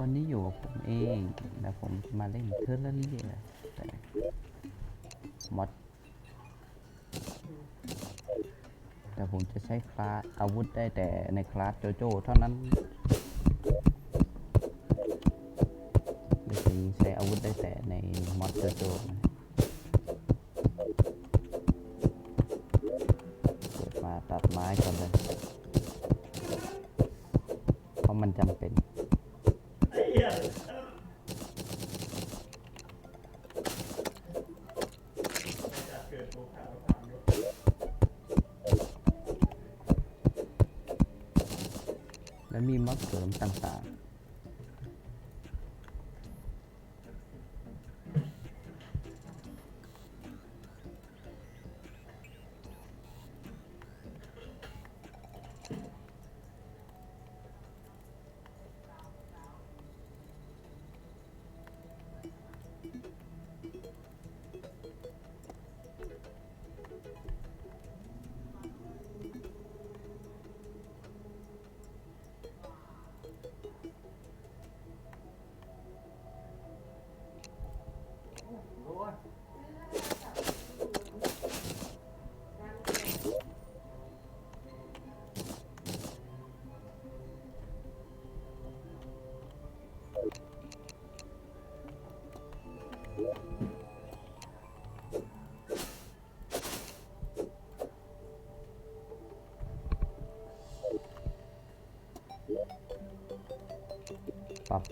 วันนี้อยู่กับผมเองนะผมมาเล่นเทอร์เรียแต่มอดแต่ผมจะใช้คลาสอาวุธได้แต่ในคลาสโจโจ้เท่านั้นหรือถึงใช้อาวุธได้แต่ในมอดโจโจ้เกิดมาตัดไม้ก่อนเลย เพราะมันจำเป็น และมีมอดเสริมต่างๆ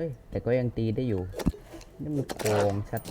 เฮ้ย แต่ก็ยังตีได้อยู่ นี่มันโกงชัด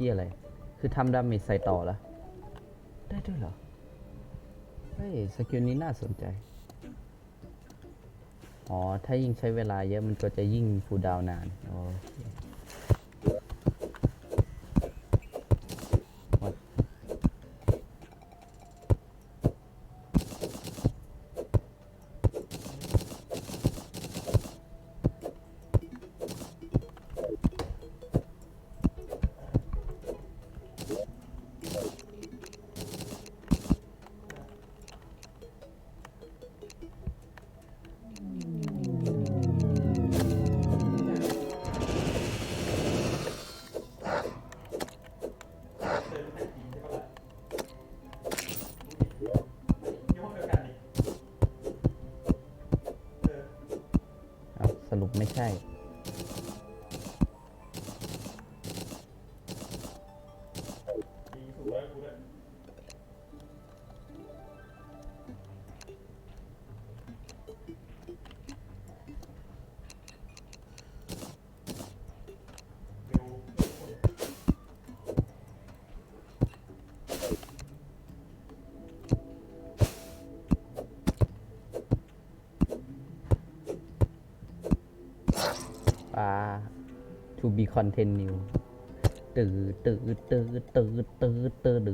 กี้อะไร คือทำดาเมจใส่ต่อแล้วได้ด้วยเหรอ เฮ้ย สกิลนี้น่าสนใจ อ๋อ ถ้ายิ่งใช้เวลาเยอะมันก็จะยิ่งฟูดาวน์นานโอเค to be continued. ตืดตืดตืดตืดตืดตืด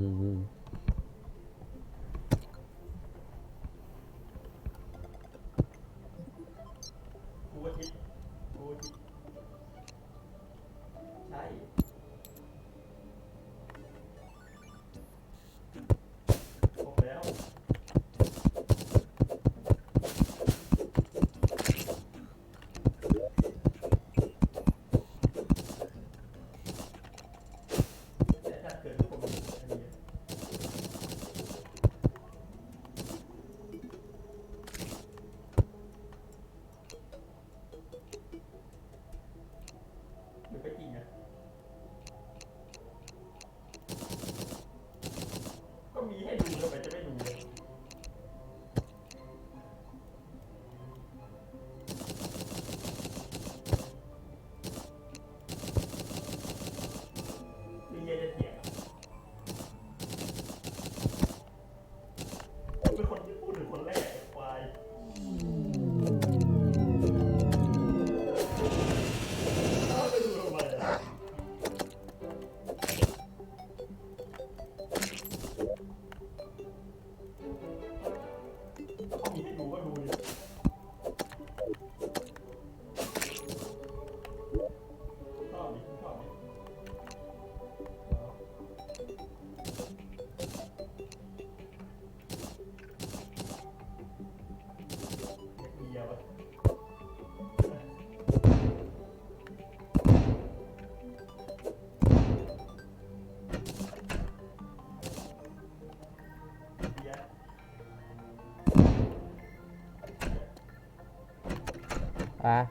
và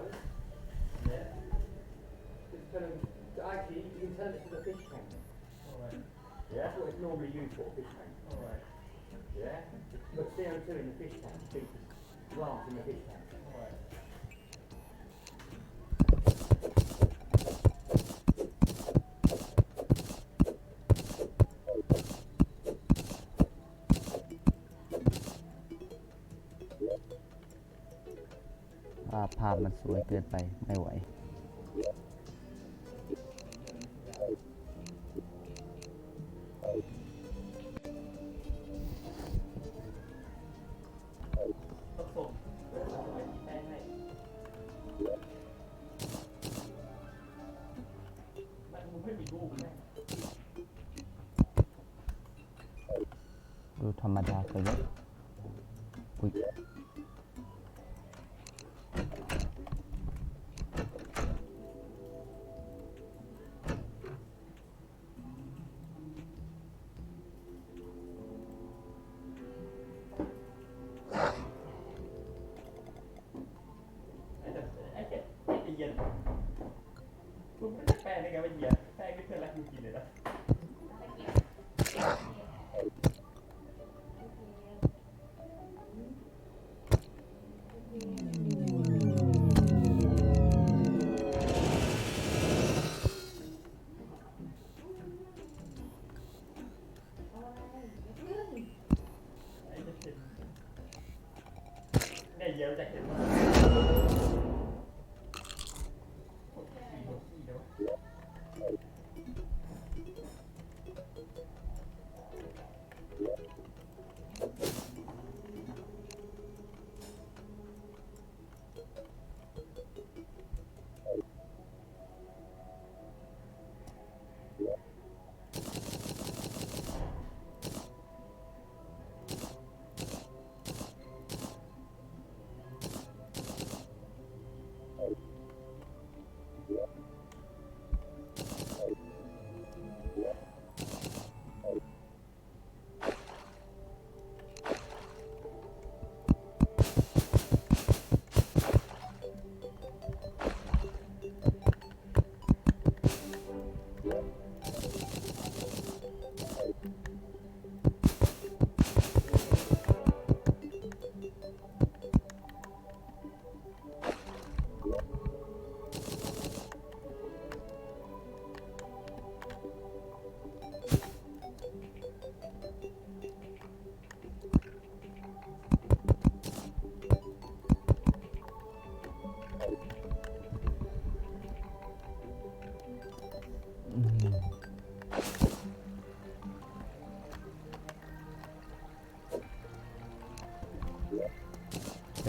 flowers. Yeah. Just kind of, actually, you can turn it to the fish tank. Alright. Yeah, that's what it's normally used for, a fish tank. Alright. Yeah? But CO2 in the fish tank, plants in the fish tank. Alright. ว่าภาพมันสวยเกินไปไม่ไหวดูธรรมดาไปเยอะอุ้ย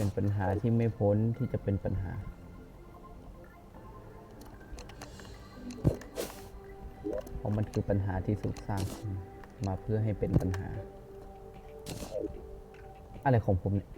เป็นปัญหาที่ไม่พ้นที่จะเป็นปัญหา เพราะมันคือปัญหาที่สุกสร้างมาเพื่อให้เป็นปัญหา อะไรของผมเนี่ย